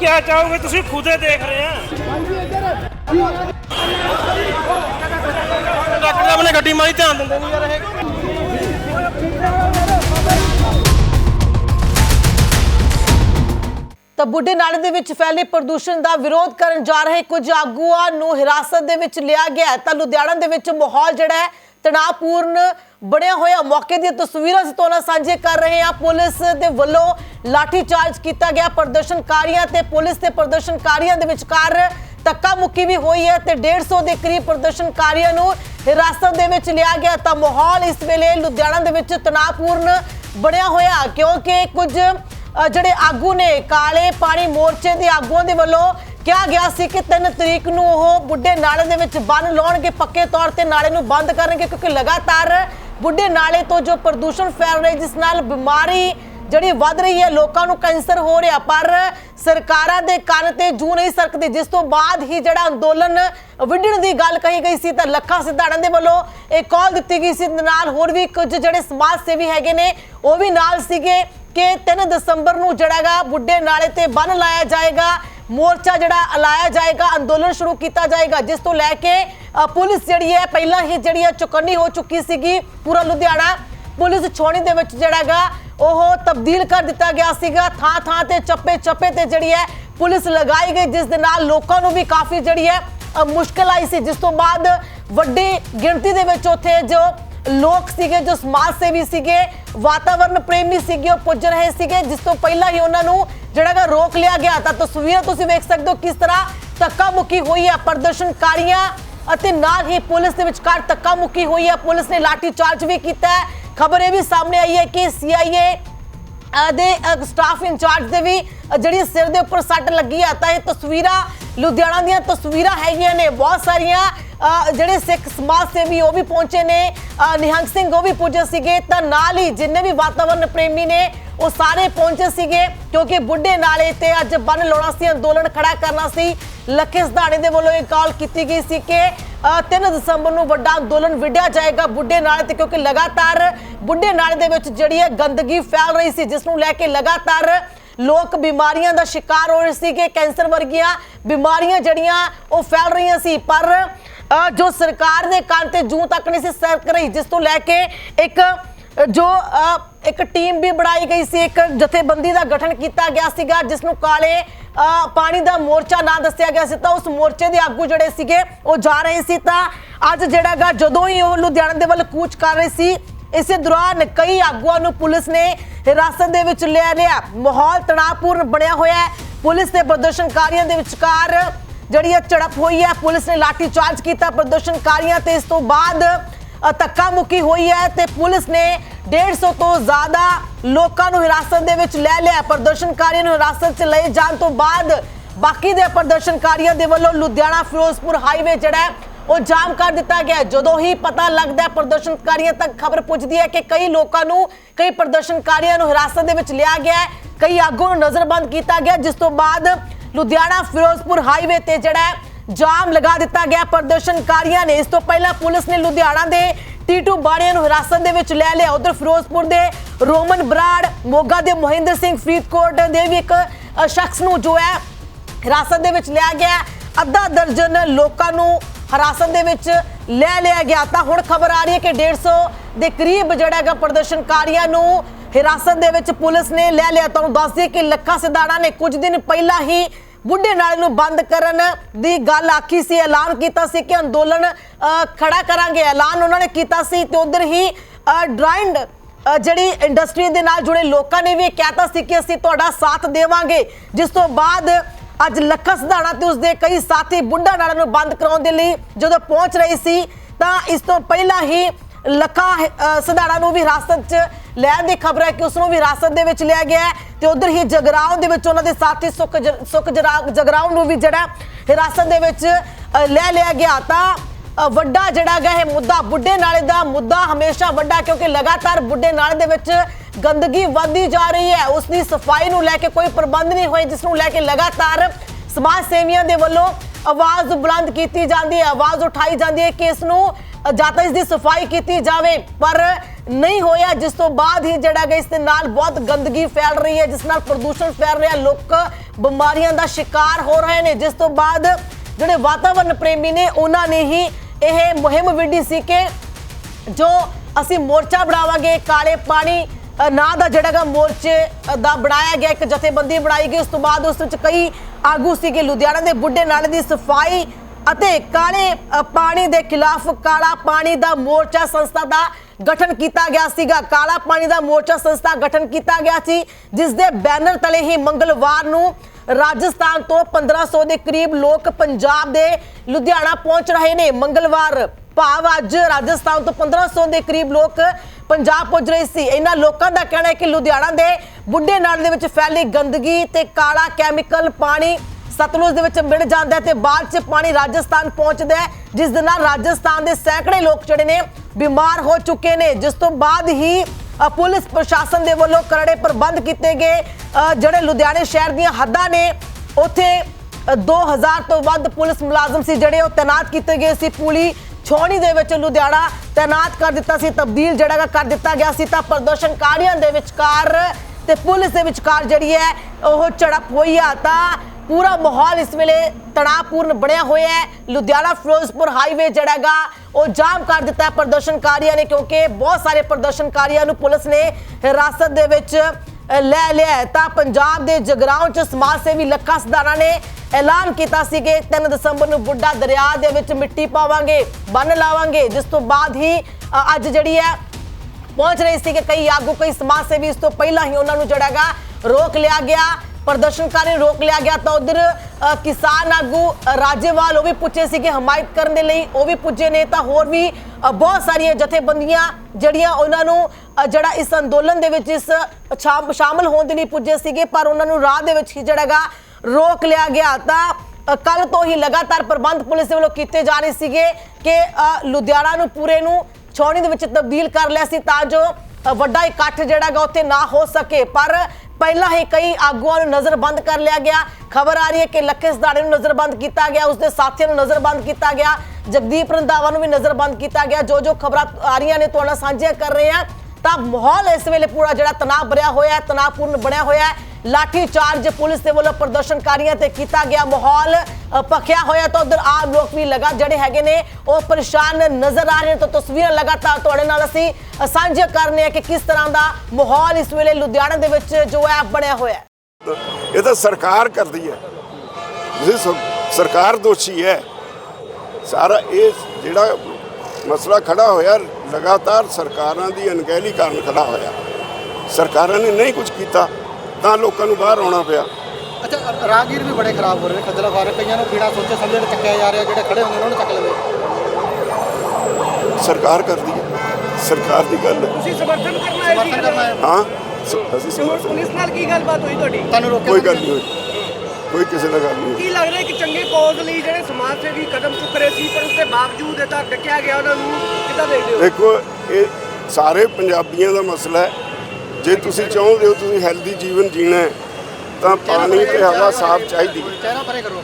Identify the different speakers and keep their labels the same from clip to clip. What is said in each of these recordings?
Speaker 1: ਕੀ ਚਾਹੋਗੇ? ਤੁਸੀਂ ਖੁਦੇ ਦੇਖ ਰਹੇ ਆ। ਡਾਕਟਰ ਸਾਹਿਬ ਨੇ ਗੱਡੀ ਮਾਰੀ ਧਿਆਨ ਦਿੰਦੇ ਨਹੀਂ ਯਾਰ ਇਹ।
Speaker 2: ਤਾਂ ਬੁੱਢੇ ਨਾਲੇ ਦੇ ਵਿੱਚ ਫੈਲੇ ਪ੍ਰਦੂਸ਼ਣ ਦਾ ਵਿਰੋਧ ਕਰਨ ਜਾ ਰਹੇ ਕੁਝ ਆਗੂਆਂ ਨੂੰ ਹਿਰਾਸਤ ਦੇ ਵਿੱਚ ਲਿਆ ਗਿਆ ਹੈ। ਤਾਂ ਲੁਧਿਆਣਾ ਦੇ ਵਿੱਚ ਮਾਹੌਲ ਜਿਹੜਾ ਹੈ ਤਣਾਅਪੂਰਨ ਬਣਿਆ ਹੋਇਆ ਮੌਕੇ ਦੀਆਂ ਤਸਵੀਰਾਂ ਅਸੀਂ ਤੁਹਾਨੂੰ ਸਾਂਝੇ ਕਰ ਰਹੇ ਹਾਂ। ਪੁਲਿਸ ਦੇ ਵੱਲੋਂ ਲਾਠੀ ਚਾਰਜ ਕੀਤਾ ਗਿਆ। ਪ੍ਰਦਰਸ਼ਨਕਾਰੀਆਂ ਤੇ ਪੁਲਿਸ ਤੇ ਪ੍ਰਦਰਸ਼ਨਕਾਰੀਆਂ ਦੇ ਵਿਚਕਾਰ ਧੱਕਾ ਮੁੱਕੀ ਵੀ ਹੋਈ ਹੈ ਤੇ 150 ਦੇ ਕਰੀਬ ਪ੍ਰਦਰਸ਼ਨਕਾਰੀਆਂ ਨੂੰ ਹਿਰਾਸਤ ਦੇ ਵਿੱਚ ਲਿਆ ਗਿਆ ਤਾਂ ਮਾਹੌਲ ਇਸ ਵੇਲੇ ਲੁਧਿਆਣਾ ਦੇ ਵਿੱਚ ਤਣਾਅਪੂਰਨ ਬਣਿਆ ਹੋਇਆ ਕਿਉਂਕਿ ਕੁਝ ਜਿਹੜੇ ਆਗੂ ਨੇ, ਕਾਲੇ ਪਾਣੀ ਮੋਰਚੇ ਦੇ ਆਗੂਆਂ ਦੇ ਵੱਲੋਂ ਕਿਹਾ ਗਿਆ ਸੀ ਕਿ 3 ਤਰੀਕ ਨੂੰ ਉਹ ਬੁੱਢੇ ਨਾਲੇ ਦੇ ਵਿੱਚ ਬੰਨ ਲਾਉਣਗੇ, ਪੱਕੇ ਤੌਰ ਤੇ ਨਾਲੇ ਨੂੰ ਬੰਦ ਕਰਨਗੇ, ਕਿਉਂਕਿ ਲਗਾਤਾਰ ਬੁੱਢੇ ਨਾਲੇ ਤੋਂ ਜੋ ਪ੍ਰਦੂਸ਼ਣ ਫੈਲ ਰਿਹਾ, ਜਿਸ ਨਾਲ ਬਿਮਾਰੀ ਜਿਹੜੀ ਵੱਧ ਰਹੀ ਹੈ, ਲੋਕਾਂ ਨੂੰ ਕੈਂਸਰ ਹੋ ਰਿਹਾ, ਪਰ ਸਰਕਾਰਾਂ ਦੇ ਕੰਨ ਤੇ ਜੂ ਨਹੀਂ ਸਰਕਦੀ, ਜਿਸ ਤੋਂ ਬਾਅਦ ਹੀ ਜਿਹੜਾ ਅੰਦੋਲਨ ਵਿੱਢਣ ਦੀ ਗੱਲ ਕਹੀ ਗਈ ਸੀ, ਤਾਂ ਲੱਖਾ ਸਿਧਾੜਨ ਦੇ ਵੱਲੋਂ ਇਹ ਕਾਲ ਦਿੱਤੀ ਗਈ ਸੀ। ਨਾਲ ਹੋਰ ਵੀ ਕੁਝ ਜਿਹੜੇ ਸਮਾਜ ਸੇਵੀ ਹੈਗੇ ਨੇ, ਉਹ ਵੀ ਨਾਲ ਸੀਗੇ ਕਿ 3 ਦਸੰਬਰ ਨੂੰ ਜਿਹੜਾਗਾ ਬੁੱਢੇ ਨਾਲੇ ਤੇ ਬੰਨ ਲਾਇਆ ਜਾਏਗਾ। ਮੋਰਚਾ ਜਿਹੜਾ ਅਲਾਇਆ ਜਾਏਗਾ ਅੰਦੋਲਨ ਸ਼ੁਰੂ ਕੀਤਾ ਜਾਏਗਾ ਜਿਸ ਤੋਂ ਲੈ ਕੇ ਪੁਲਿਸ ਜਿਹੜੀ ਹੈ ਪਹਿਲਾਂ ਹੀ ਜਿਹੜੀ ਹੈ ਚੁਕੰਨੀ ਹੋ ਚੁੱਕੀ ਸੀਗੀ ਪੂਰਾ ਲੁਧਿਆਣਾ। ਪੁਲਿਸ ਛੋਣੀ ਦੇ ਵਿੱਚ ਜਿਹੜਾਗਾ ਉਹ ਤਬਦੀਲ ਕਰ ਦਿੱਤਾ ਗਿਆ ਸੀਗਾ। ਥਾਂ ਥਾਂ ਤੇ ਚੱਪੇ ਚੱਪੇ ਤੇ ਜਿਹੜੀ ਹੈ ਪੁਲਿਸ ਲਗਾਈ ਗਈ ਜਿਸ ਦੇ ਨਾਲ ਲੋਕਾਂ ਨੂੰ ਵੀ ਕਾਫੀ ਜਿਹੜੀ ਹੈ ਅ, ਮੁਸ਼ਕਲ ਆਈ ਸੀ। ਜਿਸ ਤੋਂ ਬਾਅਦ ਵੱਡੀ ਗਿਣਤੀ ਦੇ ਵਿੱਚ ਉੱਥੇ ਜੋ ਲੋਕ ਸੀਗੇ ਜੋ ਸਮਾਜ ਸੇਵੀ ਸੀਗੇ ਵਾਤਾਵਰਣ ਪ੍ਰੇਮੀ ਸੀਗੇ ਉਹ ਪੁੱਜ ਰਹੇ ਸੀਗੇ ਜਿਸ ਤੋਂ ਪਹਿਲਾਂ ਹੀ ਉਹਨਾਂ ਨੂੰ ਜਿਹੜਾ ਗਾ ਰੋਕ ਲਿਆ ਗਿਆ, ਤਾਂ ਤਸਵੀਰਾਂ ਤੁਸੀਂ ਵੇਖ ਸਕਦੇ ਹੋ ਕਿਸ ਤਰ੍ਹਾਂ ਧੱਕਾ ਮੁੱਕੀ ਹੋਈ ਹੈ ਪ੍ਰਦਰਸ਼ਨਕਾਰੀਆਂ ਅਤੇ ਨਾਲ ਹੀ ਪੁਲਿਸ ਦੇ ਵਿਚਕਾਰ ਧੱਕਾ ਮੁੱਕੀ ਹੋਈ ਹੈ। ਪੁਲਿਸ ਨੇ ਲਾਠੀ ਚਾਰਜ ਵੀ ਕੀਤਾ ਹੈ। ਖਬਰ ਇਹ ਵੀ ਸਾਹਮਣੇ ਆਈ ਹੈ ਕਿ ਸੀਆਈਏ ਦੇ ਸਟਾਫ ਇੰਚਾਰਜ ਦੇ ਵੀ ਜਿਹੜੀ ਸਿਰ ਦੇ ਉੱਪਰ ਸੱਟ ਲੱਗੀ ਆ, ਤਾਂ ਇਹ ਤਸਵੀਰਾਂ ਲੁਧਿਆਣਾ ਦੀਆਂ ਤਸਵੀਰਾਂ ਹੈਗੀਆਂ ਨੇ। ਬਹੁਤ ਸਾਰੀਆਂ ਜਿਹੜੇ ਸਿੱਖ ਸਮਾਜ ਸੇਵੀ ਉਹ ਵੀ ਪਹੁੰਚੇ ਨੇ। ਨਿਹੰਗ ਸਿੰਘ ਉਹ ਵੀ ਪੁੱਜੇ ਸੀਗੇ। ਤਾਂ ਨਾਲ ਹੀ ਜਿੰਨੇ ਵੀ ਵਾਤਾਵਰਣ ਪ੍ਰੇਮੀ ਨੇ ਉਹ ਸਾਰੇ ਪਹੁੰਚੇ ਸੀਗੇ। ਕਿਉਂਕਿ ਬੁੱਢੇ ਨਾਲੇ ਤੇ ਅੱਜ ਬੰਨ ਲਾਉਣਾ ਸੀ ਅੰਦੋਲਨ ਖੜਾ ਕਰਨਾ ਸੀ। ਲੱਖੇ ਸਧਾਣੇ ਦੇ ਵੱਲੋਂ ਇਹ ਕਾਲ ਕੀਤੀ ਗਈ ਸੀ ਕਿ ਅ, 3 ਦਸੰਬਰ ਨੂੰ ਵੱਡਾ ਅੰਦੋਲਨ ਵਿੱਢਿਆ ਜਾਏਗਾ ਬੁੱਢੇ ਨਾਲੇ ਤੇ ਕਿਉਂਕਿ ਲਗਾਤਾਰ ਬੁੱਢੇ ਨਾਲੇ ਦੇ ਵਿੱਚ ਜਿਹੜੀ ਹੈ ਗੰਦਗੀ ਫੈਲ ਰਹੀ ਸੀ ਜਿਸ ਨੂੰ ਲੈ ਕੇ ਲਗਾਤਾਰ ਲੋਕ ਬਿਮਾਰੀਆਂ ਦਾ ਸ਼ਿਕਾਰ ਹੋ ਰਹੇ ਸੀ ਕਿ ਕੈਂਸਰ ਵਰਗੀਆਂ ਬਿਮਾਰੀਆਂ ਜਿਹੜੀਆਂ ਉਹ ਫੈਲ ਰਹੀਆਂ ਸੀ। ਪਰ ਜੋ ਸਰਕਾਰ ਦੇ ਕੰਨ ਤੇ ਜੂੰ ਤੱਕ ਨਹੀਂ ਸੀ ਸਰਕ ਰਹੀ, ਜਿਸ ਤੋਂ ਲੈ ਕੇ ਇੱਕ ਜੋ ਇੱਕ ਟੀਮ ਵੀ ਬਣਾਈ ਗਈ ਸੀ, ਇੱਕ ਜਥੇਬੰਦੀ ਦਾ ਗਠਨ ਕੀਤਾ ਗਿਆ ਸੀਗਾ, ਜਿਸ ਨੂੰ ਕਾਲੇ ਪਾਣੀ ਦਾ ਮੋਰਚਾ ਨਾਂ ਦੱਸਿਆ ਗਿਆ ਸੀ, ਤਾਂ ਉਸ ਮੋਰਚੇ ਦੇ ਆਗੂ ਜਿਹੜੇ ਸੀਗੇ, ਉਹ ਜਾ ਰਹੇ ਸੀ, ਤਾਂ ਅੱਜ ਜਿਹੜਾਗਾ ਜਦੋਂ ਹੀ ਉਹ ਲੁਧਿਆਣਾ ਦੇ ਵੱਲ ਕੂਚ ਕਰ ਰਹੇ ਸੀ, ਇਸੇ ਦੌਰਾਨ ਕਈ ਆਗੂਆਂ ਨੂੰ ਪੁਲਿਸ ਨੇ ਹਿਰਾਸਤ ਦੇ ਵਿੱਚ ਲੈ ਲਿਆ। ਮਾਹੌਲ ਤਣਾਅਪੂਰਨ ਬਣਿਆ ਹੋਇਆ ਹੈ। ਪੁਲਿਸ ਤੇ ਪ੍ਰਦਰਸ਼ਨਕਾਰੀਆਂ ਦੇ ਵਿਚਕਾਰ ਜਿਹੜੀ ਇਹ ਝੜਪ ਹੋਈ ਹੈ, ਪੁਲਿਸ ਨੇ ਲਾਠੀ ਚਾਰਜ ਕੀਤਾ, ਪ੍ਰਦਰਸ਼ਨਕਾਰੀਆਂ ਤੇ ਇਸ ਤੋਂ ਬਾਅਦ ਧੱਕਾ ਮੁੱਕੀ ਹੋਈ ਹੈ ਤੇ ਪੁਲਿਸ ਨੇ 150 ਤੋਂ ਜ਼ਿਆਦਾ ਲੋਕਾਂ ਨੂੰ ਹਿਰਾਸਤ ਦੇ ਵਿੱਚ ਲੈ ਲਿਆ। ਪ੍ਰਦਰਸ਼ਨਕਾਰੀਆਂ ਨੂੰ ਹਿਰਾਸਤ 'ਚ ਲਏ ਜਾਣ ਤੋਂ ਬਾਅਦ ਬਾਕੀ ਦੇ ਪ੍ਰਦਰਸ਼ਨਕਾਰੀਆਂ ਦੇ ਵੱਲੋਂ ਲੁਧਿਆਣਾ ਫਿਰੋਜ਼ਪੁਰ ਹਾਈਵੇ ਜਿਹੜਾ ਉਹ ਜਾਮ ਕਰ ਦਿੱਤਾ ਗਿਆ ਜਦੋਂ ਹੀ ਪਤਾ ਲੱਗਦਾ ਹੈ, ਪ੍ਰਦਰਸ਼ਨਕਾਰੀਆਂ ਤੱਕ ਖਬਰ ਪੁੱਜਦੀ ਹੈ ਕਿ ਕਈ ਲੋਕਾਂ ਨੂੰ, ਕਈ ਪ੍ਰਦਰਸ਼ਨਕਾਰੀਆਂ ਨੂੰ ਹਿਰਾਸਤ ਦੇ ਵਿੱਚ ਲਿਆ ਗਿਆ ਹੈ, ਕਈ ਆਗੂ ਨੂੰ ਨਜ਼ਰਬੰਦ ਕੀਤਾ ਗਿਆ ਜਿਸ ਤੋਂ ਬਾਅਦ ਲੁਧਿਆਣਾ ਫਿਰੋਜ਼ਪੁਰ ਹਾਈਵੇ ਤੇ ਜਿਹੜਾ ਜਾਮ ਲਗਾ ਦਿੱਤਾ ਗਿਆ। ਪ੍ਰਦਰਸ਼ਨਕਾਰੀਆਂ ਨੇ ਇਸ ਤੋਂ ਪਹਿਲਾਂ ਪੁਲਿਸ ਨੇ ਲੁਧਿਆਣਾ ਦੇ ਟੀਟੂ ਬਾੜੀਆਂ ਨੂੰ ਹਿਰਾਸਤ ਦੇ ਵਿੱਚ ਲੈ ਲਿਆ। ਉਧਰ ਫਿਰੋਜ਼ਪੁਰ ਦੇ ਰੋਮਨ ਬਰਾੜ, ਮੋਗਾ ਦੇ ਮੋਹਿੰਦਰ ਸਿੰਘ, ਫਰੀਦਕੋਟ ਦੇ ਵੀ ਇੱਕ ਸ਼ਖਸ ਨੂੰ ਜੋ ਹੈ, ਹਿਰਾਸਤ ਦੇ ਵਿੱਚ ਲਿਆ ਗਿਆ। ਅੱਧਾ ਦਰਜਨ ਲੋਕਾਂ ਨੂੰ ਹਿਰਾਸਤ ਦੇ ਵਿੱਚ ਲੈ ਲਿਆ ਗਿਆ। ਤਾਂ ਹੁਣ ਖਬਰ ਆ ਰਹੀ ਹੈ ਕਿ 150 ਦੇ ਕਰੀਬ ਜਿਹੜਾ ਹੈਗਾ ਪ੍ਰਦਰਸ਼ਨਕਾਰੀਆਂ ਨੂੰ ਹਿਰਾਸਤ ਦੇ ਵਿੱਚ ਪੁਲਿਸ ਨੇ ਲੈ ਲਿਆ। ਤੁਹਾਨੂੰ ਦੱਸ ਦਈਏ ਕਿ ਲੱਖਾ ਸਿਧਾਣਾ ਨੇ ਕੁਝ ਦਿਨ ਪਹਿਲਾਂ ਹੀ ਬੁੱਢੇ ਨਾਲੇ ਨੂੰ ਬੰਦ ਕਰਨ ਦੀ ਗੱਲ ਆਖੀ ਸੀ। ਐਲਾਨ ਕੀਤਾ ਸੀ ਕਿ ਅੰਦੋਲਨ ਅ, ਖੜਾ ਕਰਾਂਗੇ। ਐਲਾਨ ਉਹਨਾਂ ਨੇ ਕੀਤਾ ਸੀ ਤੇ ਉਧਰ ਹੀ ਡਰਾਈਂਡ ਜਿਹੜੀ ਇੰਡਸਟਰੀ ਦੇ ਨਾਲ ਜੁੜੇ ਲੋਕਾਂ ਨੇ ਵੀ ਇਹ ਕਹਿਤਾ ਸੀ ਕਿ ਅਸੀਂ ਤੁਹਾਡਾ ਸਾਥ ਦੇਵਾਂਗੇ। ਜਿਸ ਤੋਂ ਬਾਅਦ ਅੱਜ ਲੱਖਾ ਸਿਧਾਣਾ ਤੇ ਉਸਦੇ ਕਈ ਸਾਥੀ ਬੁੱਢਾ ਨਾਲਾ ਨੂੰ ਬੰਦ ਕਰਾਉਣ ਦੇ ਲਈ ਜਦੋਂ ਪਹੁੰਚ ਰਹੇ ਸੀ ਤਾਂ ਇਸ ਤੋਂ ਪਹਿਲਾਂ ਹੀ ਲੱਖਾ ਅ, ਸਿਧਾਣਾ ਨੂੰ ਵੀ ਹਿਰਾਸਤ 'ਚ ਲੈਣ ਦੀ ਖਬਰ ਹੈ ਕਿ ਉਸ ਨੂੰ ਵੀ ਹਿਰਾਸਤ ਦੇ ਵਿੱਚ ਲਿਆ ਗਿਆ ਹੈ ਤੇ ਉਧਰ ਹੀ ਜਗਰਾਉਂ ਦੇ ਵਿੱਚ ਉਹਨਾਂ ਦੇ ਸਾਥੀ ਸੁਖ ਜ- ਸੁਖ ਜਰਾ- ਜਗਰਾਉਂ ਨੂੰ ਵੀ ਜਿਹੜਾ ਹਿਰਾਸਤ ਦੇ ਵਿੱਚ ਲੈ ਲਿਆ ਗਿਆ ਤਾਂ ਵੱਡਾ ਜਿਹੜਾ ਗਾ ਇਹ ਮੁੱਦਾ, ਬੁੱਢੇ ਨਾਲੇ ਦਾ ਮੁੱਦਾ ਹਮੇਸ਼ਾ ਵੱਡਾ ਕਿਉਂਕਿ ਲਗਾਤਾਰ ਬੁੱਢੇ ਨਾਲੇ ਦੇ ਵਿੱਚ ਗੰਦਗੀ ਵਧਦੀ ਜਾ ਰਹੀ ਹੈ। ਉਸ ਦੀ ਸਫ਼ਾਈ ਨੂੰ ਲੈ ਕੇ ਕੋਈ ਪ੍ਰਬੰਧ ਨਹੀਂ ਹੋਏ, ਜਿਸ ਨੂੰ ਲੈ ਕੇ ਲਗਾਤਾਰ ਸਮਾਜ ਸੇਵੀਆਂ ਦੇ ਵੱਲੋਂ ਆਵਾਜ਼ ਬੁਲੰਦ ਕੀਤੀ ਜਾਂਦੀ ਹੈ, ਆਵਾਜ਼ ਉਠਾਈ ਜਾਂਦੀ ਹੈ ਕਿ ਇਸ ਨੂੰ ਜਾਂ ਤਾਂ ਇਸ ਦੀ ਸਫ਼ਾਈ ਕੀਤੀ ਜਾਵੇ। ਪਰ ਨਹੀਂ ਹੋਇਆ ਜਿਸ ਤੋਂ ਬਾਅਦ ਹੀ ਜਿਹੜਾ ਕਿ ਇਸ ਦੇ ਨਾਲ ਬਹੁਤ ਗੰਦਗੀ ਫੈਲ ਰਹੀ ਹੈ ਜਿਸ ਨਾਲ ਪ੍ਰਦੂਸ਼ਣ ਫੈਲ ਰਿਹਾ ਲੋਕ ਬਿਮਾਰੀਆਂ ਦਾ ਸ਼ਿਕਾਰ ਹੋ ਰਹੇ ਨੇ। ਜਿਸ ਤੋਂ ਬਾਅਦ ਜਿਹੜੇ ਵਾਤਾਵਰਣ ਪ੍ਰੇਮੀ ਨੇ ਉਹਨਾਂ ਨੇ ਹੀ ਇਹ ਮੁਹਿੰਮ ਵਿੱਢੀ ਸੀ ਕਿ ਜੋ ਅਸੀਂ ਮੋਰਚਾ ਬਣਾਵਾਂਗੇ ਕਾਲੇ ਪਾਣੀ ਅ, ਨਾਂ ਦਾ ਜਿਹੜਾ ਗਾ ਮੋਰਚੇ ਦਾ ਬਣਾਇਆ ਗਿਆ ਇੱਕ ਜਥੇਬੰਦੀ ਬਣਾਈ ਗਈ। ਉਸ ਤੋਂ ਬਾਅਦ ਉਸ ਵਿੱਚ ਕਈ ਆਗੂ ਸੀਗੇ ਲੁਧਿਆਣਾ ਦੇ ਬੁੱਢੇ ਨਾਲੇ ਦੀ ਸਫ਼ਾਈ ਅਤੇ ਕਾਲੇ ਪਾਣੀ ਦੇ ਖਿਲਾਫ ਕਾਲਾ ਪਾਣੀ ਦਾ ਮੋਰਚਾ ਸੰਸਥਾ ਦਾ ਗਠਨ ਕੀਤਾ ਗਿਆ ਸੀਗਾ। ਕਾਲਾ ਪਾਣੀ ਦਾ ਮੋਰਚਾ ਸੰਸਥਾ ਗਠਨ ਕੀਤਾ ਗਿਆ ਸੀ ਜਿਸ ਦੇ ਬੈਨਰ ਤਲੇ ਹੀ ਮੰਗਲਵਾਰ ਨੂੰ ਰਾਜਸਥਾਨ ਤੋਂ 1500 ਦੇ ਕਰੀਬ ਲੋਕ ਪੰਜਾਬ ਦੇ ਲੁਧਿਆਣਾ ਪਹੁੰਚ ਰਹੇ ਨੇ। ਮੰਗਲਵਾਰ ਭਾਵ ਅੱਜ ਰਾਜਸਥਾਨ ਤੋਂ 1500 ਦੇ ਕਰੀਬ ਲੋਕ ਪੰਜਾਬ ਪਹੁੰਚ ਰਹੇ ਸੀ। ਇਹਨਾਂ ਲੋਕਾਂ ਦਾ ਕਹਿਣਾ ਹੈ ਕਿ ਲੁਧਿਆਣਾ ਦੇ ਬੁੱਢੇ ਨਾਲੇ ਦੇ ਵਿੱਚ ਫੈਲੀ ਗੰਦਗੀ ਤੇ ਕਾਲਾ ਕੈਮੀਕਲ ਪਾਣੀ ਸਤਲੁਜ ਦੇ ਵਿੱਚ ਮਿਲ ਜਾਂਦਾ ਹੈ ਤੇ ਬਾਅਦ ਚ ਪਾਣੀ ਰਾਜਸਥਾਨ ਪਹੁੰਚਦਾ ਹੈ, ਜਿਸ ਦੇ ਨਾਲ ਰਾਜਸਥਾਨ ਦੇ ਸੈਂਕੜੇ ਲੋਕ ਜਿਹੜੇ ਨੇ ਬਿਮਾਰ ਹੋ ਚੁੱਕੇ ਨੇ। ਜਿਸ ਤੋਂ ਬਾਅਦ ਹੀ ਪੁਲਿਸ ਪ੍ਰਸ਼ਾਸਨ ਦੇ ਵੱਲੋਂ ਕਰੜੇ ਪ੍ਰਬੰਧ ਕੀਤੇ ਗਏ। ਜਿਹੜੇ ਲੁਧਿਆਣੇ ਸ਼ਹਿਰ ਦੀਆਂ ਹੱਦਾਂ ਨੇ ਉੱਥੇ ਅ, 2000 ਤੋਂ ਵੱਧ ਪੁਲਿਸ ਮੁਲਾਜ਼ਮ ਸੀ ਜਿਹੜੇ ਉਹ ਤਾਇਨਾਤ ਕੀਤੇ ਗਏ ਸੀ। ਪੂਰੀ ਛੋਣੀ ਦੇ ਵਿੱਚ ਲੁਧਿਆਣਾ ਤਾਇਨਾਤ ਕਰ ਦਿੱਤਾ ਸੀ। ਤਬਦੀਲ ਜਿਹੜਾ ਕਰ ਦਿੱਤਾ ਗਿਆ ਸੀ ਤਾਂ ਪ੍ਰਦਰਸ਼ਨਕਾਰੀਆਂ ਦੇ ਵਿਚਕਾਰ ਤੇ ਪੁਲਿਸ ਦੇ ਵਿਚਕਾਰ ਜਿਹੜੀ ਹੈ ਉਹ ਝੜਪ ਹੋਈ ਆ। ਤਾਂ ਪੂਰਾ ਮਾਹੌਲ ਇਸ ਵੇਲੇ ਤਣਾਅਪੂਰਨ ਬਣਿਆ ਹੋਇਆ ਹੈ। ਲੁਧਿਆਣਾ ਫਿਰੋਜ਼ਪੁਰ ਹਾਈਵੇ ਜਿਹੜਾ ਗਾ ਉਹ ਜਾਮ ਕਰ ਦਿੱਤਾ ਹੈ ਪ੍ਰਦਰਸ਼ਨਕਾਰੀਆਂ ਨੇ, ਕਿਉਂਕਿ ਬਹੁਤ ਸਾਰੇ ਪ੍ਰਦਰਸ਼ਨਕਾਰੀਆਂ ਨੂੰ ਪੁਲਿਸ ਨੇ ਹਿਰਾਸਤ ਦੇ ਵਿੱਚ ਲੈ ਲਿਆ ਤਾਂ ਪੰਜਾਬ ਦੇ ਜਗਰਾਉਂ ਚ ਸਮਾਜ ਸੇਵੀ ਲੱਖਾ ਸਦਾਨਾ ਨੇ ਐਲਾਨ ਕੀਤਾ ਸੀ ਕਿ 3 ਦਸੰਬਰ ਨੂੰ ਬੁੱਢਾ ਦਰਿਆ ਦੇ ਵਿੱਚ ਮਿੱਟੀ ਪਾਵਾਂਗੇ, ਬੰਨ ਲਾਵਾਂਗੇ, ਜਿਸ ਤੋਂ ਬਾਅਦ ਹੀ ਅੱਜ ਜਿਹੜੀ ਹੈ, ਪਹੁੰਚ ਰਹੀ ਸੀ ਕਿ ਕਈ ਆਗੂ, ਕਈ ਸਮਾਜ ਸੇਵੀ ਇਸ ਤੋਂ ਪਹਿਲਾਂ ਹੀ ਉਹਨਾਂ ਨੂੰ ਜਿਹੜਾ ਹੈਗਾ ਰੋਕ ਲਿਆ ਗਿਆ। ਪ੍ਰਦਰਸ਼ਨਕਾਰੀ ਰੋਕ ਲਿਆ ਗਿਆ ਤਾਂ ਉਧਰ ਕਿਸਾਨ ਆਗੂ ਰਾਜੇਵਾਲ ਉਹ ਵੀ ਪੁੱਛੇ ਸੀ ਕਿ ਹਮਾਇਤ ਕਰਨ ਦੇ ਲਈ ਉਹ ਵੀ ਪੁੱਜੇ ਨੇ ਤਾਂ ਹੋਰ ਵੀ ਬਹੁਤ ਸਾਰੀਆਂ ਜਥੇਬੰਦੀਆਂ ਜਿਹੜੀਆਂ ਉਹਨਾਂ ਨੂੰ ਜਿਹੜਾ ਇਸ ਅੰਦੋਲਨ ਦੇ ਵਿੱਚ ਇਸ ਸ਼ਾਮ- ਸ਼ਾਮਲ ਹੋਣ ਦੇ ਲਈ ਪੁੱਜੇ ਸੀਗੇ ਪਰ ਉਹਨਾਂ ਨੂੰ ਰਾਹ ਦੇ ਵਿੱਚ ਹੀ ਜਿਹੜਾ ਹੈਗਾ ਰੋਕ ਲਿਆ ਗਿਆ ਤਾਂ ਕੱਲ ਤੋਂ ਹੀ ਲਗਾਤਾਰ ਪ੍ਰਬੰਧ ਪੁਲਿਸ ਦੇ ਵੱਲੋਂ ਕੀਤੇ ਜਾ ਰਹੇ ਸੀਗੇ ਕਿ ਲੁਧਿਆਣਾ ਨੂੰ ਪੂਰੇ ਨੂੰ ਛਾਉਣੀ ਦੇ ਵਿੱਚ ਤਬਦੀਲ ਕਰ ਲਿਆ ਸੀ ਤਾਂ ਜੋ ਵੱਡਾ ਇਕੱਠ ਜਿਹੜਾ ਹੈਗਾ ਉੱਥੇ ਨਾ ਹੋ ਸਕੇ। ਪਰ ਪਹਿਲਾਂ ਹੀ ਕਈ ਆਗੂਆਂ ਨੂੰ ਨਜ਼ਰਬੰਦ ਕਰ ਲਿਆ ਗਿਆ। ਖਬਰ ਆ ਰਹੀ ਹੈ ਕਿ ਲੱਖੇ ਸਦਾੜੇ ਨੂੰ ਨਜ਼ਰਬੰਦ ਕੀਤਾ ਗਿਆ, ਉਸਦੇ ਸਾਥੀਆਂ ਨੂੰ ਨਜ਼ਰਬੰਦ ਕੀਤਾ ਗਿਆ, ਜਗਦੀਪ ਰੰਧਾਵਾ ਨੂੰ ਵੀ ਨਜ਼ਰਬੰਦ ਕੀਤਾ ਗਿਆ। ਜੋ ਜੋ ਖਬਰਾਂ ਆ ਰਹੀਆਂ ਨੇ, ਤੁਹਾਡਾ ਸਾਂਝੀਆਂ ਕਰ ਰਹੇ ਹਾਂ। ਤਾਂ ਮਾਹੌਲ ਇਸ ਵੇਲੇ ਪੂਰਾ ਜਿਹੜਾ ਤਣਾਅ ਭਰਿਆ ਹੋਇਆ ਹੈ, ਤਣਾਅਪੂਰਨ ਬਣਿਆ ਹੋਇਆ ਹੈ। ਲਾਠੀ ਚਾਰਜ ਪੁਲਿਸ ਦੇ ਵੱਲੋਂ ਪ੍ਰਦਰਸ਼ਨਕਾਰੀਆਂ ਤੇ ਕੀਤਾ ਗਿਆ ਮਾਹੌਲ ਅ, ਹੋਇਆ ਤਾਂ ਉਧਰ ਆਮ ਲੋਕ ਵੀ ਲਗਾ ਜਿਹੜੇ ਹੈਗੇ ਨੇ ਉਹ ਪਰੇਸ਼ਾਨ ਨਜ਼ਰ ਆ ਰਹੇ ਤਾਂ ਤਸਵੀਰਾਂ ਲਗਾਤਾਰ ਤੁਹਾਡੇ ਨਾਲ ਅਸੀਂ ਸਾਂਝੇ ਕਰਨੇ ਆ ਕਿ ਕਿਸ ਤਰ੍ਹਾਂ ਦਾ ਮਾਹੌਲ ਇਸ ਵੇਲੇ ਲੁਧਿਆਣਾ ਦੇ ਵਿੱਚ ਜੋ ਹੈ ਬਣਿਆ ਹੋਇਆ
Speaker 3: ਇਹ ਤਾਂ ਸਰਕਾਰ ਕਰਦੀ ਹੈ। ਤੁਸੀਂ ਸਰਕਾਰ ਦੋਸ਼ੀ ਹੈ। ਸਾਰਾ ਇਹ ਜਿਹੜਾ ਮਸਲਾ ਖੜਾ ਹੋਇਆ ਲਗਾਤਾਰ ਸਰਕਾਰਾਂ ਦੀ ਅਣਗਹਿਲੀ ਕਾਰਨ ਖੜਾ ਹੋਇਆ। ਸਰਕਾਰਾਂ ਨੇ ਨਹੀਂ ਕੁਝ ਕੀਤਾ। ਤਾਂ ਲੋਕਾਂ ਨੂੰ ਬਾਹਰ ਆਉਣਾ ਪਿਆ।
Speaker 4: ਅੱਛਾ ਰਾਹਗੀਰ ਵੀ ਬੜੇ ਖਰਾਬ ਹੋ ਰਹੇ ਨੇ ਖੱਜਲ ਖਾ ਰਹੇ ਕਈਆਂ ਨੂੰ ਬਿਨਾਂ ਸੋਚੇ ਸਮਝੇ ਚੱਕਿਆ ਜਾ ਰਿਹਾ ਜਿਹੜੇ ਖੜੇ ਹੁੰਦੇ ਨੇ ਉਹਨਾਂ ਨੂੰ ਚੱਕ ਲਵੇ
Speaker 3: ਸਰਕਾਰ ਕਰਦੀ ਹੈ। ਸਰਕਾਰ ਦੀ ਗੱਲ ਹੈ।
Speaker 1: ਤੁਸੀਂ ਸਮਰਥਨ ਕਰਨਾ ਹੈ
Speaker 4: ਸਮਰਥਨ ਕਰਨਾ ਹੈ।
Speaker 3: ਹਾਂ। ਅਸੀਂ ਸਮਰਥਨ
Speaker 1: ਪੁਲਿਸ ਨਾਲ ਕੀ ਗੱਲਬਾਤ ਹੋਈ ਤੁਹਾਡੀ?
Speaker 4: ਤੁਹਾਨੂੰ ਰੋਕਿਆ
Speaker 3: ਕੋਈ ਗੱਲ ਨਹੀਂ ਹੋਈ। ਕੋਈ ਕਿਸੇ ਨਾਲ ਗੱਲ ਨਹੀਂ ਹੋਈ।
Speaker 1: ਕੀ ਲੱਗ ਰਿਹਾ ਕਿ ਚੰਗੇ ਕੌਜ਼ ਲਈ ਜਿਹੜੇ ਸਮਾਜ ਸੇਵੀ ਕਦਮ ਚੁੱਕ ਰਹੇ ਸੀ ਪਰ ਉਸਦੇ ਬਾਵਜੂਦ ਇਹ ਤਾਂ ਡੱਕਿਆ ਗਿਆ ਉਹਨਾਂ ਨੂੰ? ਕਿੱਦਾਂ ਦੇਖਦੇ ਹੋ?
Speaker 3: ਦੇਖੋ ਇਹ ਸਾਰੇ ਪੰਜਾਬੀਆਂ ਦਾ ਮਸਲਾ ਹੈ। ਜੇ ਤੁਸੀਂ ਚਾਹੁੰਦੇ ਹੋ ਤੁਸੀਂ ਹੈਲਦੀ ਜੀਵਨ ਜੀਣਾ ਹੈ ਤਾਂ ਪਾਣੀ ਤੇ ਹਵਾ ਸਾਫ਼ ਚਾਹੀਦੀ ਹੈ।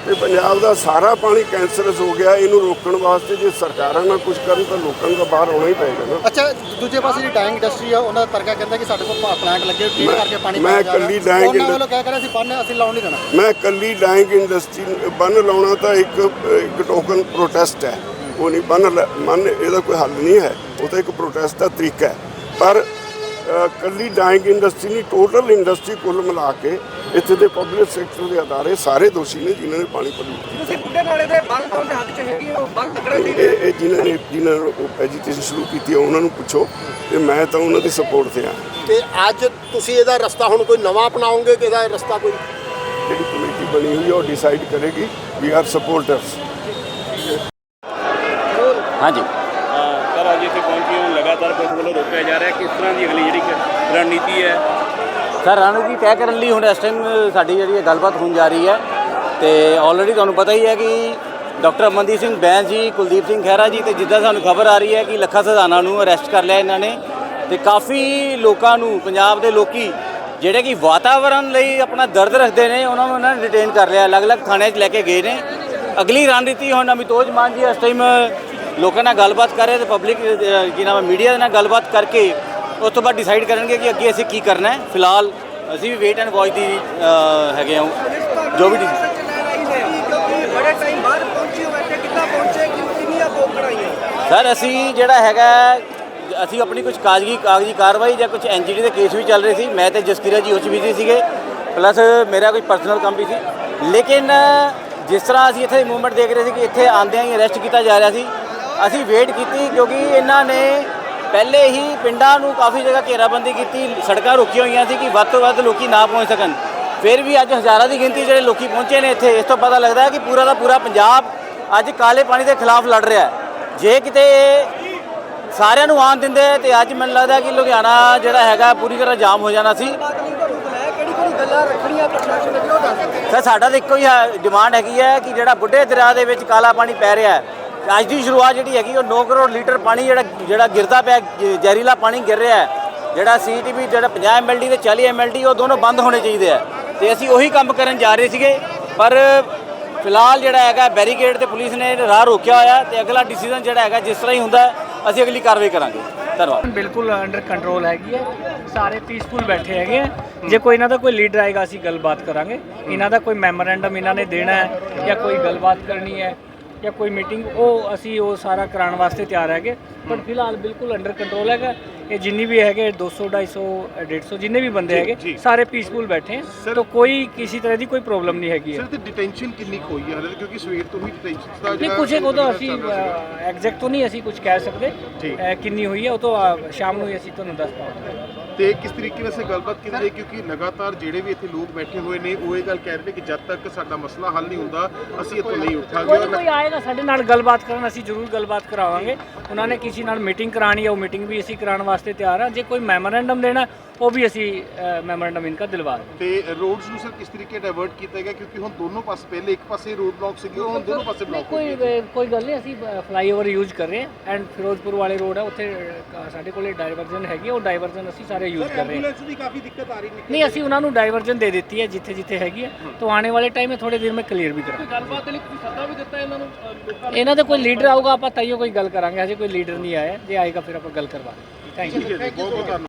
Speaker 3: ਤੇ ਪੰਜਾਬ ਦਾ ਸਾਰਾ ਪਾਣੀ ਕੈਂਸਰਸ ਹੋ ਗਿਆ ਇਹਨੂੰ ਰੋਕਣ ਵਾਸਤੇ ਜੇ ਸਰਕਾਰਾਂ ਨਾਲ ਕੁਝ ਕਰਨ ਤਾਂ ਲੋਕਾਂ ਨੂੰ ਤਾਂ ਬਾਹਰ ਆਉਣਾ ਹੀ ਪਏਗਾ ਨਾ।
Speaker 4: ਅੱਛਾ ਦੂਜੇ ਪਾਸੇ ਜਿਹੜੀ ਡਾਈਂਗ ਇੰਡਸਟਰੀ ਆ ਉਹਨਾਂ ਦਾ ਤਰਕਾ ਕਹਿੰਦਾ ਕਿ ਸਾਡੇ ਕੋਲ ਪਲਾਂਟ ਲੱਗੇ
Speaker 3: ਮੈਂ-
Speaker 4: ਕਰਕੇ ਪਾਣੀ
Speaker 3: ਮੈਂ
Speaker 4: ਰਿਹਾ।
Speaker 3: ਇਕੱਲੀ dyeing
Speaker 4: ਉਹਨਾਂ ਵੱਲੋਂ ਕਹਿ ਕਰ ਅਸੀਂ ਬੰਨ ਅਸੀਂ ਲਾਉਣ ਨਹੀਂ ਦੇਣਾ।
Speaker 3: ਮੈਂ ਕੱਲੀ ਡਾਈਂਗ ਇੰਡਸਟਰੀ ਬੰਨ ਲਾਉਣਾ ਤਾਂ ਇੱਕ ਇੱਕ ਟੋਕਨ ਪ੍ਰੋਟੈਸਟ ਹੈ। ਉਹ ਨਹੀਂ ਬੰਨ ਮੰਨ ਇਹਦਾ ਕੋਈ ਹੱਲ ਨਹੀਂ ਹੈ। ਉਹ ਤਾਂ ਇੱਕ ਪ੍ਰੋਟੈਸਟ ਦਾ ਤਰੀਕਾ ਹੈ। ਪਰ ਕੱਲੀ ਡਾਈਂਗ ਇੰਡਸਟਰੀ ਨਹੀਂ ਟੋਟਲ ਇੰਡਸਟਰੀ ਕੁੱਲ ਮਿਲਾ ਕੇ ਇੱਥੇ ਦੇ ਪਬਲਿਕ ਸੈਕਟਰ ਦੇ ਅਦਾਰੇ ਸਾਰੇ ਦੋਸ਼ੀ ਨੇ ਜਿਨ੍ਹਾਂ ਨੇ ਪਾਣੀ ਪ੍ਰਦੂਸ਼ਿਤ
Speaker 1: ਤੁਸੀਂ ਬੁੱਢੇ ਨਾਲੇ ਦੇ ਬੰਦ ਤੋਂ ਦੇ ਹੱਥ 'ਚ ਹੈਗੀ ਉਹ ਬੰਦ ਲੱਗਣ ਦੀ
Speaker 3: ਇਹ ਜਿਨ੍ਹਾਂ ਨੇ ਜਿਨ੍ਹਾਂ ਨੇ ਐਜੀਟੇਸ਼ਨ ਸ਼ੁਰੂ ਕੀਤੀ ਹੈ ਉਹਨਾਂ ਨੂੰ ਪੁੱਛੋ ਤੇ ਮੈਂ ਤਾਂ ਉਹਨਾਂ ਦੀ ਸਪੋਰਟ ਤੇ ਆ।
Speaker 5: ਤੇ ਅੱਜ ਤੁਸੀਂ ਇਹਦਾ ਰਸਤਾ ਹੁਣ ਕੋਈ ਨਵਾਂ ਅਪਣਾਓਗੇ ਕਿ ਇਹਦਾ ਰਸਤਾ ਕੋਈ
Speaker 3: ਜਿਹੜੀ ਕਮੇਟੀ ਬਣੀ ਹੋਈ ਹੈ ਉਹ ਡਿਸਾਈਡ ਕਰੇਗੀ। ਵੀ ਆਰ ਸਪੋਰਟਰਸ
Speaker 6: ਹਾਂਜੀ।
Speaker 7: ਸਰ ਅੱਜ ਇੱਥੇ ਪਹੁੰਚੇ ਹੋ ਲਗਾਤਾਰ ਪੁਲਿਸ ਵੱਲੋਂ ਰੋਕਿਆ ਜਾ ਰਿਹਾ ਕਿਸ ਤਰ੍ਹਾਂ ਦੀ ਅਗਲੀ ਜਿਹੜੀ ਰਣਨੀਤੀ ਹੈ।
Speaker 6: ਸਰ, ਰਣਨੀਤੀ ਤੈਅ ਕਰਨ ਲਈ ਹੁਣ ਇਸ ਟਾਈਮ ਸਾਡੀ ਜਿਹੜੀ ਇਹ ਗੱਲਬਾਤ ਹੋਣ ਜਾ ਰਹੀ ਹੈ ਤੇ ਆਲਰੇਡੀ ਤੁਹਾਨੂੰ ਪਤਾ ਹੀ ਹੈ ਕਿ ਡਾਕਟਰ ਅਮਨਦੀਪ ਸਿੰਘ ਬੈਂਸ ਜੀ, ਕੁਲਦੀਪ ਸਿੰਘ ਖਹਿਰਾ ਜੀ ਤੇ ਜਿੱਦਾਂ ਸਾਨੂੰ ਖਬਰ ਆ ਰਹੀ ਹੈ ਕਿ ਲੱਖਾ ਸਦਾਨਾ ਨੂੰ ਅਰੈਸਟ ਕਰ ਲਿਆ ਇਹਨਾਂ ਨੇ ਤੇ ਕਾਫੀ ਲੋਕਾਂ ਨੂੰ, ਪੰਜਾਬ ਦੇ ਲੋਕੀ ਜਿਹੜੇ ਕਿ ਵਾਤਾਵਰਣ ਲਈ ਆਪਣਾ ਦਰਦ ਰੱਖਦੇ ਨੇ, ਉਹਨਾਂ ਨੂੰ ਇਹਨਾਂ ਨੇ ਡਿਟੇਨ ਕਰ ਲਿਆ, ਅਲੱਗ-ਅਲੱਗ ਥਾਣਿਆਂ 'ਚ ਲੈ ਕੇ ਗਏ ਨੇ। ਅਗਲੀ ਰਣਨੀਤੀ ਹੁਣ ਅਮਿਤੋਜ ਮਾਨ ਜੀ, ਇਸ ਟਾਈਮ ਲੋਕਾਂ ਨਾਲ ਗੱਲਬਾਤ ਕਰ ਰਹੇ ਤੇ ਪਬਲਿਕ ਕੀ ਨਾਮ ਹੈ ਮੀਡੀਆ ਨਾਲ ਗੱਲਬਾਤ ਕਰਕੇ ਉਸ ਤੋਂ ਬਾਅਦ ਡਿਸਾਈਡ ਕਰਨਗੇ ਕਿ ਅੱਗੇ ਅਸੀਂ ਕੀ ਕਰਨਾ ਹੈ। ਫਿਲਹਾਲ ਅਸੀਂ ਵੀ ਵੇਟ ਐਂਡ ਵਾਚ ਦੀ ਹੈਗੇ ਹਾਂ। ਜੋ ਵੀ
Speaker 1: ਸੱਚ ਟਾਈਮ ਬਾਅਦ ਪਹੁੰਚੀ ਹੋਵੇ ਤੇ ਕਿੱਦਾਂ ਪਹੁੰਚੇ ਕਿੰਨੀਆਂ ਕੋਕ ਕਢਾਈਆਂ
Speaker 6: ਸਰ, ਅਸੀਂ ਜਿਹੜਾ ਹੈਗਾ ਅਸੀਂ ਆਪਣੀ ਕੁਝ ਕਾਗਜ਼ੀ ਕਾਗਜ਼ੀ ਕਾਰਵਾਈ ਜਾਂ ਕੁਝ ਐਨਜੀਟੀ ਦੇ ਕੇਸ ਵੀ ਚੱਲ ਰਹੇ ਸੀ। ਮੈਂ ਤੇ ਜਸਕੀਰਾ ਜੀ ਉੱਚ ਬਿਜ਼ੀ ਸੀਗੇ। ਪਲੱਸ ਮੇਰਾ ਕੋਈ ਪਰਸਨਲ ਕੰਮ ਵੀ ਸੀ। ਲੇਕਿਨ, ਜਿਸ ਤਰ੍ਹਾਂ ਅਸੀਂ ਇੱਥੇ ਮੂਵਮੈਂਟ ਦੇਖ ਰਹੇ ਸੀ ਕਿ ਇੱਥੇ ਆਂਦਿਆਂ ਹੀ ਅਰੈਸਟ ਕੀਤਾ ਜਾ ਰਿਹਾ ਸੀ। ਅਸੀਂ ਵੇਟ ਕੀਤੀ ਕਿਉਂਕਿ ਇਹਨਾਂ ਨੇ ਪਹਿਲੇ ਹੀ ਪਿੰਡਾਂ ਨੂੰ ਕਾਫੀ ਜਗ੍ਹਾ ਘੇਰਾਬੰਦੀ ਕੀਤੀ, ਸੜਕਾਂ ਰੁਕੀਆਂ ਹੋਈਆਂ ਸੀ ਕਿ ਵੱਧ ਤੋਂ ਵੱਧ ਲੋਕੀ ਨਾ ਪਹੁੰਚ ਸਕਣ। ਫਿਰ ਵੀ ਅੱਜ ਹਜ਼ਾਰਾਂ ਦੀ ਗਿਣਤੀ ਜਿਹੜੇ ਲੋਕੀ ਪਹੁੰਚੇ ਨੇ ਇੱਥੇ, ਇਸ ਤੋਂ ਪਤਾ ਲੱਗਦਾ ਹੈ ਕਿ ਪੂਰਾ ਦਾ ਪੂਰਾ ਪੰਜਾਬ ਅੱਜ ਕਾਲੇ ਪਾਣੀ ਦੇ ਖਿਲਾਫ ਲੜ ਰਿਹਾ ਹੈ। ਜੇ ਕਿਤੇ ਸਾਰਿਆਂ ਨੂੰ ਆਉਣ ਦਿੰਦੇ ਤੇ ਅੱਜ ਮੈਨੂੰ ਲੱਗਦਾ ਕਿ ਲੁਧਿਆਣਾ ਜਿਹੜਾ ਹੈਗਾ ਪੂਰੀ ਤਰ੍ਹਾਂ ਜਾਮ ਹੋ ਜਾਣਾ ਸੀ। ਸਰ, ਸਾਡਾ ਤਾਂ ਇੱਕੋ ਹੀ ਡਿਮਾਂਡ ਹੈਗੀ ਹੈ ਕਿ ਜਿਹੜਾ ਬੁੱਢੇ ਦਰਿਆ ਦੇ ਵਿੱਚ ਕਾਲਾ ਪਾਣੀ ਪੈ ਰਿਹਾ ਹੈ। ਅੱਜ ਦੀ ਸ਼ੁਰੂਆਤ ਜਿਹੜੀ ਹੈਗੀ, ਉਹ 9 ਕਰੋੜ ਲੀਟਰ ਪਾਣੀ ਜਿਹੜਾ ਜਿਹੜਾ ਗਿਰਦਾ ਪਿਆ ਜ਼ਹਿਰੀਲਾ ਪਾਣੀ ਗਿਰ ਰਿਹਾ ਹੈ। ਜਿਹੜਾ ਸੀਟੀਪੀ ਜਿਹੜਾ 50 ਐਮਐਲਡੀ ਤੇ 40 ਐਮਐਲਡੀ ਉਹ ਦੋਨੋਂ ਬੰਦ ਹੋਣੇ ਚਾਹੀਦੇ ਆ। ਤੇ ਅਸੀਂ ਉਹੀ ਕੰਮ ਕਰਨ ਜਾ ਰਹੇ ਸੀਗੇ। ਪਰ ਫਿਲਹਾਲ ਜਿਹੜਾ ਹੈਗਾ, ਬੈਰੀਕੇਡ ਤੇ ਪੁਲਿਸ ਨੇ ਰਾਹ ਰੋਕਿਆ ਹੋਇਆ ਤੇ ਅਗਲਾ ਡਿਸੀਜਨ ਜਿਹੜਾ ਹੈਗਾ, ਜਿਸ ਤਰ੍ਹਾਂ ਹੀ ਹੁੰਦਾ ਅਸੀਂ ਅਗਲੀ ਕਾਰਵਾਈ ਕਰਾਂਗੇ। ਧੰਨਵਾਦ।
Speaker 8: ਬਿਲਕੁਲ ਅੰਡਰ ਕੰਟਰੋਲ ਹੈਗੀ ਹੈ। ਸਾਰੇ ਪੀਸਫੁਲ ਬੈਠੇ ਹੈਗੇ ਆ ਜੇ ਕੋਈ ਇਹਨਾਂ ਦਾ ਕੋਈ ਲੀਡਰ ਆਏਗਾ, ਅਸੀਂ ਗੱਲਬਾਤ ਕਰਾਂਗੇ। ਇਹਨਾਂ ਦਾ ਕੋਈ ਮੈਮੋਰੈਂਡਮ ਇਹਨਾਂ ਨੇ ਦੇਣਾ ਹੈ ਜਾਂ ਕੋਈ ਗੱਲਬਾਤ ਕਰਨੀ ਹੈ ਜਾਂ ਕੋਈ ਮੀਟਿੰਗ, ਉਹ ਅਸੀਂ ਉਹ ਸਾਰਾ ਕਰਾਉਣ ਵਾਸਤੇ ਤਿਆਰ ਹੈਗੇ। ਪਰ ਫਿਲਹਾਲ ਬਿਲਕੁਲ ਅੰਡਰ ਕੰਟਰੋਲ ਹੈਗਾ। ਇਹ ਜਿੰਨੀ ਵੀ ਹੈਗੇ 200 250 150 ਜਿੰਨੇ ਵੀ ਬੰਦੇ ਹੈਗੇ ਸਾਰੇ ਪੀਸਫੁਲ ਬੈਠੇ ਹੈ। ਤਾਂ ਕੋਈ ਕਿਸੇ ਤਰ੍ਹਾਂ ਦੀ ਕੋਈ ਪ੍ਰੋਬਲਮ ਨਹੀਂ ਹੈਗੀ ਹੈ।
Speaker 9: ਸਰ ਤੇ ਡਿਟੈਂਸ਼ਨ ਕਿੰਨੀ ਹੋਈ ਹੈ ਹਲੇ ਕਿਉਂਕਿ ਸਵੇਰ ਤੋਂ ਹੀ ਡਿਟੈਂਸ਼ਨ ਦਾ
Speaker 8: ਨਹੀਂ ਕੁਝ ਉਹਦਾ ਅਸੀਂ ਐਗਜ਼ੈਕਟ ਤੋਂ ਨਹੀਂ ਅਸੀਂ ਕੁਝ ਕਹਿ ਸਕਦੇ ਕਿੰਨੀ ਹੋਈ ਹੈ ਉਹ ਤੋਂ ਸ਼ਾਮ ਨੂੰ ਹੀ ਅਸੀਂ ਤੁਹਾਨੂੰ ਦੱਸ ਪਾਵਾਂਗੇ।
Speaker 9: ਤੇ ਕਿਸ ਤਰੀਕੇ ਨਾਲ ਸੇ ਗੱਲਬਾਤ ਕੀਤੀ ਜਾਏ ਕਿਉਂਕਿ ਲਗਾਤਾਰ ਜਿਹੜੇ ਵੀ ਇੱਥੇ ਲੋਕ ਬੈਠੇ ਹੋਏ ਨੇ ਉਹ ਇਹ ਗੱਲ ਕਹਿ ਰਹੇ ਨੇ ਕਿ ਜਦ ਤੱਕ ਸਾਡਾ ਮਸਲਾ ਹੱਲ ਨਹੀਂ ਹੁੰਦਾ ਅਸੀਂ ਇੱਥੋਂ ਨਹੀਂ ਉੱਠਾਂਗੇ।
Speaker 8: ਕੋਈ ਆਏਗਾ ਸਾਡੇ ਨਾਲ ਗੱਲਬਾਤ ਕਰਨ ਅਸੀਂ ਜ਼ਰੂਰ ਗੱਲਬਾਤ ਕਰਾਵਾਂਗੇ। ਉਹਨਾਂ ਨੇ ਕਿਸੇ ਨਾਲ ਮੀਟਿੰਗ ਕਰਾਣੀ ਹੈ ਉਹ ਮੀਟਿੰਗ ਵੀ ਅਸੀਂ ਕਰਾਉਣ ਵਾਸਤੇ ਤਿਆਰ ਹਾਂ ਜੇ ਕੋਈ ਮੈਮੋਰੈਂਡਮ ਦੇਣਾ ਉਹ ਵੀ ਅਸੀਂ ਮੈਮੋਰੈਂਡਮ ਇਨਕਾ ਦਿਲਵਾ ਦੇਵਾਂਗੇ।
Speaker 9: ਤੇ ਰੋਡਸ ਨੂੰ ਸਰ ਕਿਸ ਤਰੀਕੇ ਡਾਇਵਰਟ ਕੀਤਾ ਗਿਆ? ਕਿਉਂਕਿ ਹੁਣ ਦੋਨੋਂ ਪਾਸੇ ਪਹਿਲੇ ਇੱਕ ਪਾਸੇ ਰੋਡ ਬਲੌਕ ਸੀਗੇ ਹੁਣ ਦੋਨੋਂ ਪਾਸੇ ਬਲੌਕ ਹੋ
Speaker 8: ਕੋਈ
Speaker 9: ਗਏ
Speaker 8: ਕੋਈ ਗੱਲ ਨਹੀਂ ਅਸੀਂ ਫਲਾਈਓਵਰ ਯੂਜ਼ ਕਰ ਰਹੇ ਹਾਂ। ਐਂਡ ਫਿਰੋਜ਼ਪੁਰ ਵਾਲੇ ਰੋਡ ਹੈ ਉੱਥੇ ਸਾਡੇ ਕੋਲੇ ਡਾਈਵਰਜਨ ਹੈਗੀ ਉਹ ਡਾਈਵਰਜਨ ਅਸੀਂ ਸਾਰੇ ਯੂਜ਼ ਕਰ ਰਹੇ ਹਾਂ।
Speaker 9: ਦੀ ਕਾਫੀ ਦਿੱਕਤ ਆ ਰਹੀ
Speaker 8: ਨਹੀਂ ਅਸੀਂ ਉਹਨਾਂ ਨੂੰ ਡਾਈਵਰਜਨ ਦੇ ਦਿੱਤੀ ਹੈ ਜਿੱਥੇ ਜਿੱਥੇ ਹੈਗੀ ਹੈ। ਤਾਂ ਆਉਣੇ ਵਾਲੇ ਟਾਈਮ में ਥੋੜੇ ਦਿਨ ਮੈਂ ਕਲੀਅਰ ਵੀ ਕਰਾਂ। ਗੱਲਬਾਤ ਲਈ ਤੁਸੀਂ ਸੱਦਾ ਵੀ ਦਿੱਤਾ ਇਹਨਾਂ ਨੂੰ ਇਹਨਾਂ ਦਾ ਕੋਈ ਲੀਡਰ ਆਊਗਾ ਆਪਾਂ ਤਾਈਓ ਕੋਈ ਗੱਲ ਕਰਾਂਗੇ। ਹਜੇ ਕੋਈ ਲੀਡਰ ਨਹੀਂ ਆਇਆ। ਜੇ ਆਏਗਾ ਫਿਰ ਆਪਾਂ ਗੱਲ ਕਰਵਾ ਥੈਂਕ ਯੂ
Speaker 9: ਬਹੁਤ ਬਹੁਤ ਧੰਨਵਾਦ